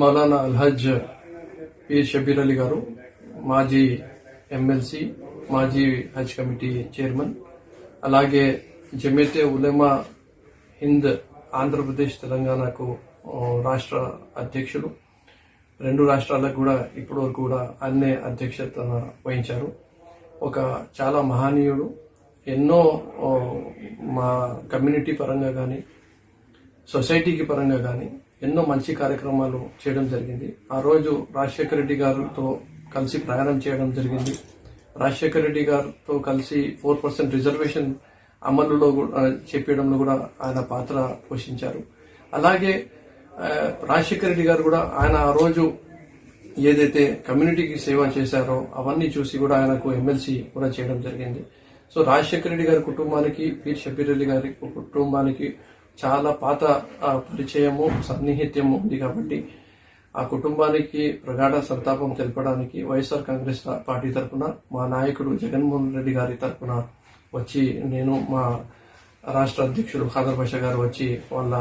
మౌలానా అల్హజ్ పీర్ షబీర్ అలీ గారు మాజీ ఎమ్మెల్సీ మాజీ హజ్ కమిటీ చైర్మన్ అలాగే జమేతే ఉలెమా హింద్ ఆంధ్రప్రదేశ్ తెలంగాణకు రాష్ట్ర అధ్యక్షులు. రెండు రాష్ట్రాలకు కూడా ఇప్పటి వరకు కూడా అన్నే అధ్యక్షతన వహించారు. ఒక చాలా మహనీయుడు ఎన్నో మా కమ్యూనిటీ పరంగా కానీ సొసైటీకి పరంగా కానీ ఎన్నో మంచి కార్యక్రమాలు చేయడం జరిగింది. ఆ రోజు రాజశేఖర రెడ్డి గారితో కలిసి ప్రయాణం చేయడం జరిగింది. రాజశేఖర రెడ్డి గారితో కలిసి ఫోర్ పర్సెంట్ రిజర్వేషన్ అమలులో కూడా చెప్పడంలో కూడా ఆయన పాత్ర పోషించారు. అలాగే రాజశేఖర రెడ్డి గారు కూడా ఆయన ఆ రోజు ఏదైతే కమ్యూనిటీకి సేవ చేశారో అవన్నీ చూసి కూడా ఆయనకు ఎమ్మెల్సీ కూడా చేయడం జరిగింది. సో రాజశేఖర రెడ్డి గారి కుటుంబానికి పీర్ షబీర్ అలీ గారి కుటుంబానికి చాలా పాత పరిచయము సన్నిహిత్యము ఉంది కాబట్టి ఆ కుటుంబానికి ప్రగాఢ సంతాపం తెలపడానికి వైఎస్ఆర్ కాంగ్రెస్ పార్టీ తరఫున మా నాయకుడు జగన్మోహన్ రెడ్డి గారి తరఫున వచ్చి నేను మా రాష్ట్ర అధ్యక్షుడు ఖాదర్ బాషా గారు వచ్చి వాళ్ళ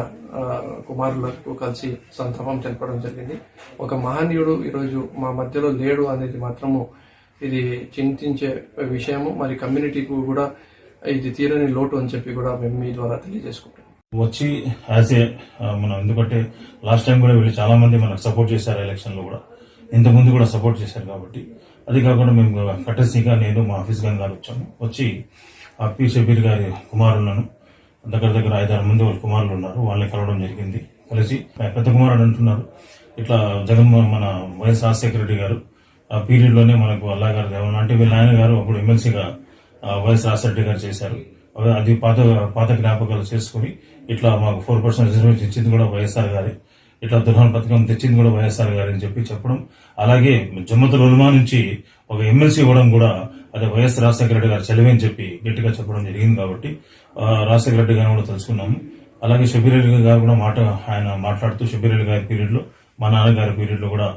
కుమారులకు కలిసి సంతాపం తెలపడం జరిగింది. ఒక మహనీయుడు ఈరోజు మా మధ్యలో లేడు అనేది మాత్రము ఇది చింతించే విషయము. మరి కమ్యూనిటీకి కూడా ఇది తీరని లోటు అని చెప్పి కూడా మేము మీ ద్వారా తెలియజేసుకుంటాం వచ్చి యాజ్ ఏ మనం ఎందుకంటే లాస్ట్ టైం కూడా వీళ్ళు చాలా మంది మనకు సపోర్ట్ చేశారు ఎలక్షన్లో కూడా. ఇంతకుముందు కూడా సపోర్ట్ చేశారు కాబట్టి. అది కాకుండా మేము కట్టసీగా నేను మా ఆఫీస్ గన్ గారు వచ్చాము. వచ్చి ఆ పి షబీర్ గారి కుమారులను దగ్గర దగ్గర ఐదారు మంది వాళ్ళ కుమారులు ఉన్నారు. వాళ్ళని కలవడం జరిగింది. కలిసి పెద్ద కుమారుడు అంటున్నారు. ఇట్లా జగన్మోహన్ మన వైఎస్ రాజశేఖర రెడ్డి గారు ఆ పీరియడ్లోనే మనకు అల్లా గారు దేవన్ అంటే వీళ్ళ నాయన గారు అప్పుడు ఎమ్మెల్సీగా వైఎస్ రాజశేఖర రెడ్డి గారు చేశారు. అది పాత పాత జ్ఞాపకాలు చేసుకుని ఇట్లా మాకు ఫోర్ పర్సెంట్ రిజర్వేషన్ ఇచ్చింది కూడా వైఎస్ఆర్ గారి ఇట్లా దుర్హన్ పథకం తెచ్చింది కూడా వైఎస్ఆర్ గారి అని చెప్పి చెప్పడం. అలాగే జమ్మతుల ఉల్మా నుంచి ఒక ఎమ్మెల్సీ ఇవ్వడం కూడా అదే వైఎస్ రాజశేఖర రెడ్డి గారు చెలివి అని చెప్పి గట్టిగా చెప్పడం జరిగింది కాబట్టి రాజశేఖర రెడ్డి గారిని కూడా తెలుసుకున్నాము. అలాగే షబీరెడ్డి గారు కూడా మాట ఆయన మాట్లాడుతూ షబీరెడ్డి గారి పీరియడ్లో మా నాన్నగారి పీరియడ్లో కూడా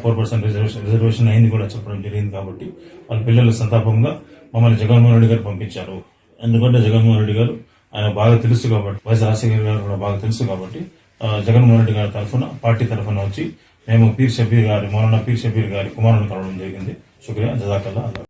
ఫోర్ పర్సెంట్ రిజర్వేషన్ రిజర్వేషన్ అయింది కూడా చెప్పడం జరిగింది కాబట్టి వాళ్ళ పిల్లలు సంతాపంగా మమ్మల్ని జగన్మోహన్ రెడ్డి గారు పంపించారు. ఎందుకంటే జగన్మోహన్ రెడ్డి గారు ఆయన బాగా తెలుసు కాబట్టి వైఎస్ రాజశేఖర్ గారు కూడా బాగా తెలుసు కాబట్టి జగన్మోహన్ రెడ్డి గారి తరఫున పార్టీ తరఫున వచ్చి మేము పీర్ షబీర్ గారి మౌలానా పీర్ షబీర్ గారి కుమారుని కలవడం జరిగింది. శుక్రియా జజాకల్లా